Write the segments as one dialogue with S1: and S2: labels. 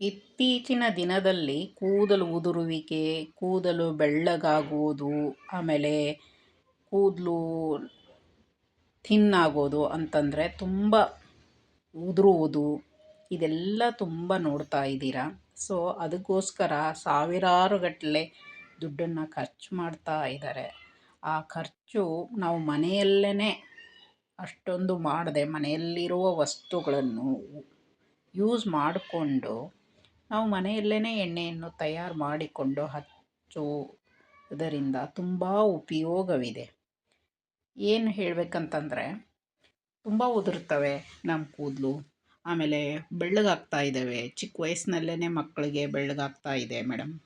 S1: ಇತ್ತೀಚಿನ ದಿನದಲ್ಲಿ ಕೂದಲು ಉದುರುವಿಕೆ, ಕೂದಲು ಬೆಳ್ಳಗಾಗುವುದು, ಆಮೇಲೆ ಕೂದಲು ಥಿನ್ನಾಗೋದು ಅಂತಂದರೆ ತುಂಬ ಉದುರುವುದು. ಇದೆಲ್ಲ ತುಂಬ ನೋಡ್ತಾ ಇದ್ದೀರಾ? ಸೊ, ಅದಕ್ಕೋಸ್ಕರ ಸಾವಿರಾರು ಗಟ್ಟಲೆ ದುಡ್ಡನ್ನು ಖರ್ಚು ಮಾಡ್ತಾ ಇದ್ದಾರೆ. ಆ ಖರ್ಚು ನಾವು ಮನೆಯಲ್ಲೇ ಅಷ್ಟೊಂದು ಮಾಡದೆ ಮನೆಯಲ್ಲಿರುವ ವಸ್ತುಗಳನ್ನು ಯೂಸ್ ಮಾಡಿಕೊಂಡು ನಾವು ಮನೆಯಲ್ಲೇ ಎಣ್ಣೆಯನ್ನು ತಯಾರು ಮಾಡಿಕೊಂಡು ಹಚ್ಚುವುದರಿಂದ ತುಂಬ ಉಪಯೋಗವಿದೆ. ಏನು ಹೇಳಬೇಕಂತಂದರೆ, ತುಂಬ ಉದುರ್ತವೆ ನಮ್ಮ ಕೂದಲು. ಆಮೇಲೆ ಬೆಳ್ಳಗಾಗ್ತಾ ಇದ್ದಾವೆ ಚಿಕ್ಕ ವಯಸ್ಸಿನಲ್ಲೇ ಮಕ್ಕಳಿಗೆ ಬೆಳ್ಳಗಾಗ್ತಾ ಇದೆ ಮೇಡಮ್.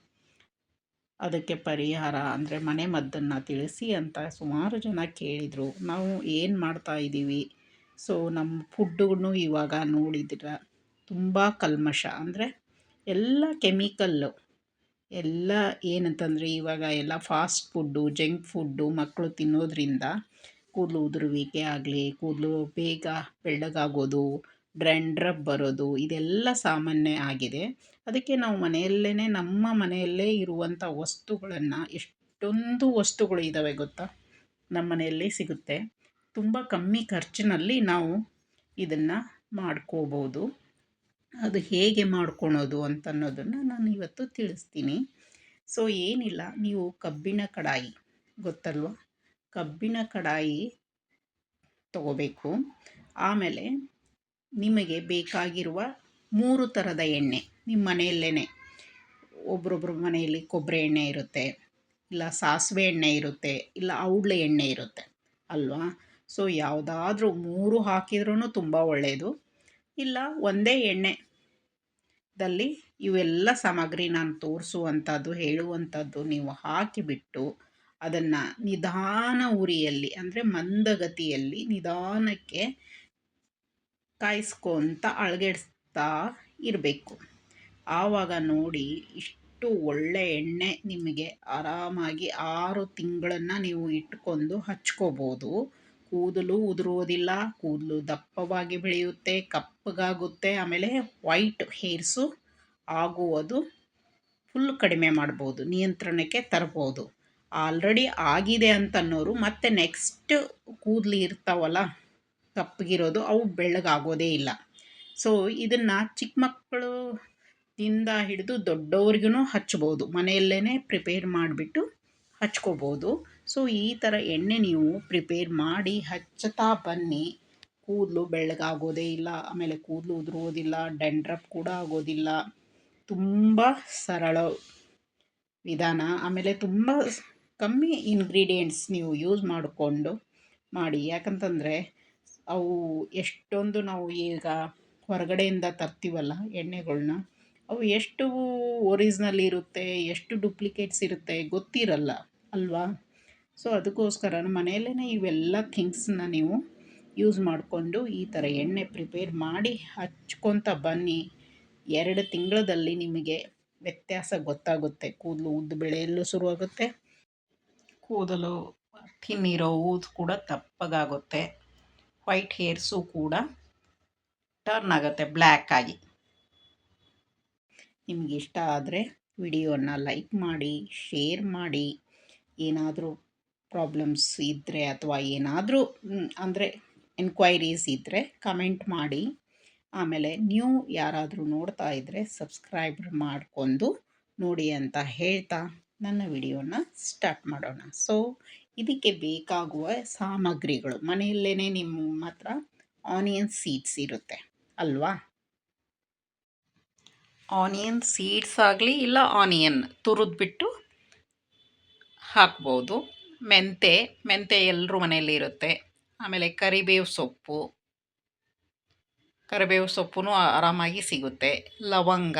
S1: ಅದಕ್ಕೆ ಪರಿಹಾರ ಅಂದರೆ ಮನೆ ಮದ್ದನ್ನು ತಿಳಿಸಿ ಅಂತ ಸುಮಾರು ಜನ ಕೇಳಿದರು. ನಾವು ಏನು ಮಾಡ್ತಾ ಇದ್ದೀವಿ ಸೊ ನಮ್ಮ ಫುಡ್ಡುಗೂ ಇವಾಗ ನೋಡಿದ್ರೆ, ತುಂಬ ಕಲ್ಮಶ. ಅಂದರೆ ಎಲ್ಲ ಕೆಮಿಕಲ್ಲು. ಎಲ್ಲ ಏನಂತಂದರೆ ಇವಾಗ ಎಲ್ಲ ಫಾಸ್ಟ್ ಫುಡ್ಡು, ಜಂಕ್ ಫುಡ್ಡು ಮಕ್ಕಳು ತಿನ್ನೋದ್ರಿಂದ ಕೂದಲು ಉದುರುವಿಕೆ ಆಗಲಿ, ಕೂದಲು ಬೇಗ ಬೆಳ್ಳಗಾಗೋದು ಡ್ರ್ಯಾಂಡ್ರಪ್ ಬರೋದು, ಇದೆಲ್ಲ ಸಾಮಾನ್ಯ ಆಗಿದೆ. ಅದಕ್ಕೆ ನಾವು ಮನೆಯಲ್ಲೇ ನಮ್ಮ ಮನೆಯಲ್ಲೇ ಇರುವಂಥ ವಸ್ತುಗಳನ್ನು ಎಷ್ಟೊಂದು ವಸ್ತುಗಳು ಇದ್ದಾವೆ ಗೊತ್ತಾ? ನಮ್ಮ ಮನೆಯಲ್ಲಿ ಸಿಗುತ್ತೆ. ತುಂಬ ಕಮ್ಮಿ ಖರ್ಚಿನಲ್ಲಿ ನಾವು ಇದನ್ನು ಮಾಡ್ಕೋಬೋದು. ಅದು ಹೇಗೆ ಮಾಡ್ಕೊಳೋದು ಅಂತ ಅನ್ನೋದನ್ನು ನಾನು ಇವತ್ತು ತಿಳಿಸ್ತೀನಿ. ಸೊ ಏನಿಲ್ಲ, ನೀವು ಕಬ್ಬಿನ ಕಡಾಯಿ, ಗೊತ್ತಲ್ವ? ಕಬ್ಬಿನ ಕಡಾಯಿ ತಗೋಬೇಕು. ಆಮೇಲೆ ನಿಮಗೆ ಬೇಕಾಗಿರುವ ಮೂರು ಥರದ ಎಣ್ಣೆ, ನಿಮ್ಮ ಮನೆಯಲ್ಲೇ ಒಬ್ರೊಬ್ರ ಮನೆಯಲ್ಲಿ ಕೊಬ್ಬರಿ ಎಣ್ಣೆ ಇರುತ್ತೆ, ಇಲ್ಲ ಸಾಸಿವೆ ಎಣ್ಣೆ ಇರುತ್ತೆ, ಇಲ್ಲ ಔಡ್ಲೆ ಎಣ್ಣೆ ಇರುತ್ತೆ, ಅಲ್ವಾ? ಸೊ ಯಾವುದಾದ್ರೂ ಮೂರು ಹಾಕಿದ್ರೂ ತುಂಬ ಒಳ್ಳೆಯದು ಇಲ್ಲ, ಒಂದೇ ಎಣ್ಣೆ. ದಲ್ಲಿ ಇವೆಲ್ಲ ಸಾಮಗ್ರಿ ನಾನು ತೋರಿಸುವಂಥದ್ದು ಹೇಳುವಂಥದ್ದು ನೀವು ಹಾಕಿಬಿಟ್ಟು ಅದನ್ನು ನಿಧಾನ ಉರಿಯಲ್ಲಿ, ಅಂದರೆ ಮಂದಗತಿಯಲ್ಲಿ ನಿಧಾನಕ್ಕೆ ಕಾಯಿಸ್ಕೊತ ಅಳಗಡಿಸ್ತಾ ಇರಬೇಕು. ಆವಾಗ ನೋಡಿ ಇಷ್ಟು ಒಳ್ಳೆ ಎಣ್ಣೆ ನಿಮಗೆ ಆರಾಮಾಗಿ ಆರು ತಿಂಗಳನ್ನು ನೀವು ಇಟ್ಕೊಂಡು ಹಚ್ಕೋಬೋದು. ಕೂದಲು ಉದುರುವುದಿಲ್ಲ, ಕೂದಲು ದಪ್ಪವಾಗಿ ಬೆಳೆಯುತ್ತೆ, ಕಪ್ಪಗಾಗುತ್ತೆ, ಆಮೇಲೆ ವೈಟ್ ಹೇರ್ಸು ಆಗುವುದು ಫುಲ್ ಕಡಿಮೆ ಮಾಡ್ಬೋದು, ನಿಯಂತ್ರಣಕ್ಕೆ ತರ್ಬೋದು. ಆಲ್ರೆಡಿ ಆಗಿದೆ ಅಂತನ್ನೋರು ಮತ್ತೆ ನೆಕ್ಸ್ಟ್ ಕೂದಲು ಇರ್ತಾವಲ್ಲ ಕಪ್ಪಗಿರೋದು ಅವು ಬೆಳ್ಳಗಾಗೋದೇ ಇಲ್ಲ. ಸೊ ಇದನ್ನು ಚಿಕ್ಕ ಮಕ್ಕಳು ದಿಂದ ಹಿಡಿದು ದೊಡ್ಡವ್ರಿಗೂ ಹಚ್ಬೋದು ಮನೆಯಲ್ಲೇ ಪ್ರಿಪೇರ್ ಮಾಡಿಬಿಟ್ಟು ಹಚ್ಕೋಬೋದು. ಸೊ ಈ ಥರ ಎಣ್ಣೆ ನೀವು ಪ್ರಿಪೇರ್ ಮಾಡಿ ಹಚ್ಚುತ್ತಾ ಬನ್ನಿ. ಕೂದಲು ಬೆಳ್ಳಗಾಗೋದೇ ಇಲ್ಲ, ಆಮೇಲೆ ಕೂದಲು ಉದುರೋದಿಲ್ಲ ಡೆಂಡ್ರಫ್ ಕೂಡ ಆಗೋದಿಲ್ಲ. ತುಂಬ ಸರಳ ವಿಧಾನ. ಆಮೇಲೆ ತುಂಬ ಕಮ್ಮಿ ಇಂಗ್ರೀಡಿಯೆಂಟ್ಸ್ ನೀವು ಯೂಸ್ ಮಾಡಿಕೊಂಡು ಮಾಡಿ. ಯಾಕಂತಂದರೆ ಅವು ಎಷ್ಟೊಂದು ನಾವು ಈಗ ಹೊರಗಡೆಯಿಂದ ತರ್ತೀವಲ್ಲ ಎಣ್ಣೆಗಳನ್ನ ಅವು ಎಷ್ಟು ಒರಿಜಿನಲ್ ಇರುತ್ತೆ, ಎಷ್ಟು ಡುಪ್ಲಿಕೇಟ್ಸ್ ಇರುತ್ತೆ ಗೊತ್ತಿರಲ್ಲ, ಅಲ್ವಾ? ಸೊ ಅದಕ್ಕೋಸ್ಕರ ಮನೆಯಲ್ಲೇ ಇವೆಲ್ಲ ಥಿಂಗ್ಸನ್ನ ನೀವು ಯೂಸ್ ಮಾಡಿಕೊಂಡು ಈ ಥರ ಎಣ್ಣೆ ಪ್ರಿಪೇರ್ ಮಾಡಿ ಹಚ್ಕೊತ ಬನ್ನಿ. ಎರಡು ತಿಂಗಳಲ್ಲಿ ನಿಮಗೆ ವ್ಯತ್ಯಾಸ ಗೊತ್ತಾಗುತ್ತೆ. ಕೂದಲು ಉದ್ದು ಬೆಳೆಯಲು ಶುರುವಾಗುತ್ತೆ. ಕೂದಲು ತಿನ್ನಿರೋ ಊದು ಕೂಡ ತಪ್ಪಗಾಗುತ್ತೆ. ವೈಟ್ ಹೇರ್ಸು ಕೂಡ ಟರ್ನ್ ಆಗುತ್ತೆ ಬ್ಲ್ಯಾಕ್ ಆಗಿ. ನಿಮಗೆ ಆದರೆ ವಿಡಿಯೋನ ಲೈಕ್ ಮಾಡಿ, ಶೇರ್ ಮಾಡಿ. ಏನಾದರೂ ಪ್ರಾಬ್ಲಮ್ಸ್ ಇದ್ದರೆ ಅಥವಾ ಏನಾದರೂ ಅಂದರೆ ಎನ್ಕ್ವೈರೀಸ್ ಇದ್ದರೆ ಕಮೆಂಟ್ ಮಾಡಿ. ಆಮೇಲೆ ನ್ಯೂ ಯಾರಾದರೂ ನೋಡ್ತಾ ಇದ್ದರೆ ಸಬ್ಸ್ಕ್ರೈಬ್ ಮಾಡಿಕೊಂಡು ನೋಡಿ ಅಂತ ಹೇಳ್ತಾ ನನ್ನ ವಿಡಿಯೋನ ಸ್ಟಾರ್ಟ್ ಮಾಡೋಣ. ಸೊ ಇದಕ್ಕೆ ಬೇಕಾಗುವ ಸಾಮಗ್ರಿಗಳು. ಮನೆಯಲ್ಲೇ ನಿಮ್ಮ ಹತ್ರ ಆನಿಯನ್ ಸೀಡ್ಸ್ ಇರುತ್ತೆ, ಅಲ್ವಾ? ಆನಿಯನ್ ಸೀಡ್ಸ್ ಆಗಲಿ ಇಲ್ಲ ಆನಿಯನ್ ತುರಿದ್ಬಿಟ್ಟು ಹಾಕ್ಬೋದು. ಮೆಂತೆ ಮೆಂತೆ ಎಲ್ಲರೂ ಮನೆಯಲ್ಲಿ ಇರುತ್ತೆ. ಆಮೇಲೆ ಕರಿಬೇವು ಸೊಪ್ಪು. ಕರಿಬೇವು ಸೊಪ್ಪು ಆರಾಮಾಗಿ ಸಿಗುತ್ತೆ. ಲವಂಗ.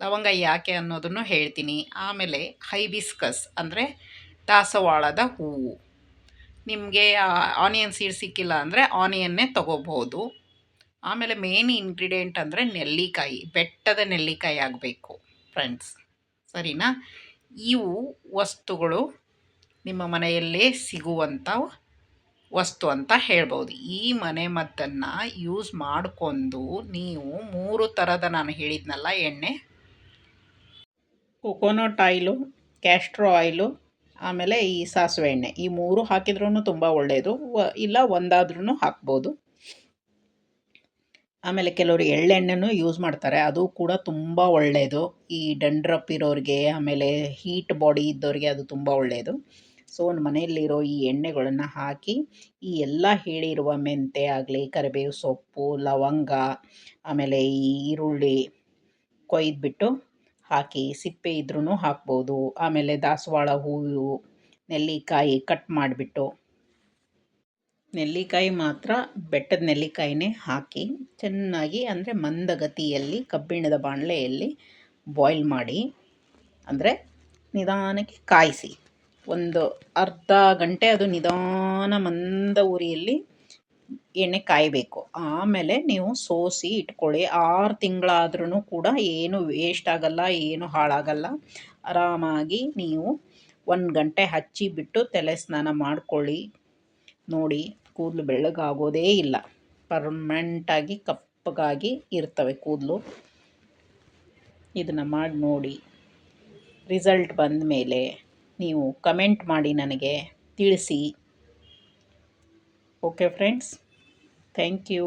S1: ಲವಂಗ ಯಾಕೆ ಅನ್ನೋದನ್ನು ಹೇಳ್ತೀನಿ. ಆಮೇಲೆ ಹೈಬಿಸ್ಕಸ್ ಅಂದರೆ ದಾಸವಾಳದ ಹೂವು. ನಿಮಗೆ ಆನಿಯನ್ ಸೀಡ್ ಸಿಕ್ಕಿಲ್ಲ ಅಂದರೆ ಆನಿಯನ್ನೇ ತಗೋಬೋದು ಆಮೇಲೆ ಮೇನ್ ಇಂಗ್ರೀಡಿಯೆಂಟ್ ಅಂದರೆ ನೆಲ್ಲಿಕಾಯಿ, ಬೆಟ್ಟದ ನೆಲ್ಲಿಕಾಯಿ ಆಗಬೇಕು ಫ್ರೆಂಡ್ಸ್ ಸರಿನಾ? ಇವು ವಸ್ತುಗಳು ನಿಮ್ಮ ಮನೆಯಲ್ಲೇ ಸಿಗುವಂಥ ವಸ್ತು ಅಂತ ಹೇಳ್ಬೋದು. ಈ ಮನೆ ಮದ್ದನ್ನು ಯೂಸ್ ಮಾಡಿಕೊಂಡು ನೀವು ಮೂರು ಥರದ ನಾನು ಹೇಳಿದ್ನಲ್ಲ ಎಣ್ಣೆ ಕೊಕೊನಟ್ ಆಯಿಲು ಕ್ಯಾಸ್ಟ್ರೋ ಆಯಿಲು ಆಮೇಲೆ ಈ ಸಾಸಿವೆ ಎಣ್ಣೆ. ಈ ಮೂರು ಹಾಕಿದ್ರೂ ತುಂಬ ಒಳ್ಳೆಯದು ಇಲ್ಲ ಒಂದಾದ್ರೂ ಹಾಕ್ಬೋದು. ಆಮೇಲೆ ಕೆಲವರು ಎಳ್ಳೆಣ್ಣೆನೂ ಯೂಸ್ ಮಾಡ್ತಾರೆ. ಅದು ಕೂಡ ತುಂಬ ಒಳ್ಳೆಯದು ಈ ಡಂಡ್ರಪ್ ಇರೋರಿಗೆ, ಆಮೇಲೆ ಹೀಟ್ ಬಾಡಿ ಇದ್ದವ್ರಿಗೆ ಅದು ತುಂಬ ಒಳ್ಳೆಯದು ಸೊ ಮನೆಯಲ್ಲಿರೋ ಈ ಎಣ್ಣೆಗಳನ್ನು ಹಾಕಿ, ಈ ಎಲ್ಲ ಹೇಳಿರುವ ಮೆಂತೆ ಆಗಲಿ, ಕರಿಬೇವು ಸೊಪ್ಪು, ಲವಂಗ, ಆಮೇಲೆ ಈ ಈರುಳ್ಳಿ ಕೊಯ್ದುಬಿಟ್ಟು ಹಾಕಿ ಸಿಪ್ಪೆ ಇದ್ರೂ ಹಾಕ್ಬೋದು. ಆಮೇಲೆ ದಾಸವಾಳ ಹೂವು, ನೆಲ್ಲಿಕಾಯಿ ಕಟ್ ಮಾಡಿಬಿಟ್ಟು ನೆಲ್ಲಿಕಾಯಿ ಮಾತ್ರ ಬೆಟ್ಟದ ನೆಲ್ಲಿಕಾಯಿನೇ ಹಾಕಿ ಚೆನ್ನಾಗಿ ಅಂದರೆ ಮಂದಗತಿಯಲ್ಲಿ, ಕಬ್ಬಿಣದ ಬಾಣಲೆಯಲ್ಲಿ ಬಾಯ್ಲ್ ಮಾಡಿ, ಅಂದರೆ ನಿಧಾನಕ್ಕೆ ಕಾಯಿಸಿ. ಒಂದು ಅರ್ಧ ಗಂಟೆ ಅದು ನಿಧಾನ ಮಂದ ಉರಿಯಲ್ಲಿ ಎಣ್ಣೆ ಕಾಯಬೇಕು. ಆಮೇಲೆ ನೀವು ಸೋಸಿ ಇಟ್ಕೊಳ್ಳಿ. ಆರು ತಿಂಗಳಾದ್ರೂ ಕೂಡ ಏನು ವೇಸ್ಟ್ ಆಗಲ್ಲ, ಏನು ಹಾಳಾಗಲ್ಲ. ಆರಾಮಾಗಿ ನೀವು ಒಂದು ಗಂಟೆ ಹಚ್ಚಿ ಬಿಟ್ಟು ತಲೆ ಸ್ನಾನ ಮಾಡ್ಕೊಳ್ಳಿ. ನೋಡಿ, ಕೂದಲು ಬೆಳ್ಳಗಾಗೋದೇ ಇಲ್ಲ. ಪರ್ಮನೆಂಟಾಗಿ ಕಪ್ಪಗಾಗಿ ಇರ್ತವೆ ಕೂದಲು. ಇದನ್ನು ಮಾಡಿ ನೋಡಿ. ರಿಸಲ್ಟ್ ಬಂದ ಮೇಲೆ ನೀವು ಕಮೆಂಟ್ ಮಾಡಿ ನನಗೆ ತಿಳಿಸಿ. Okay friends thank you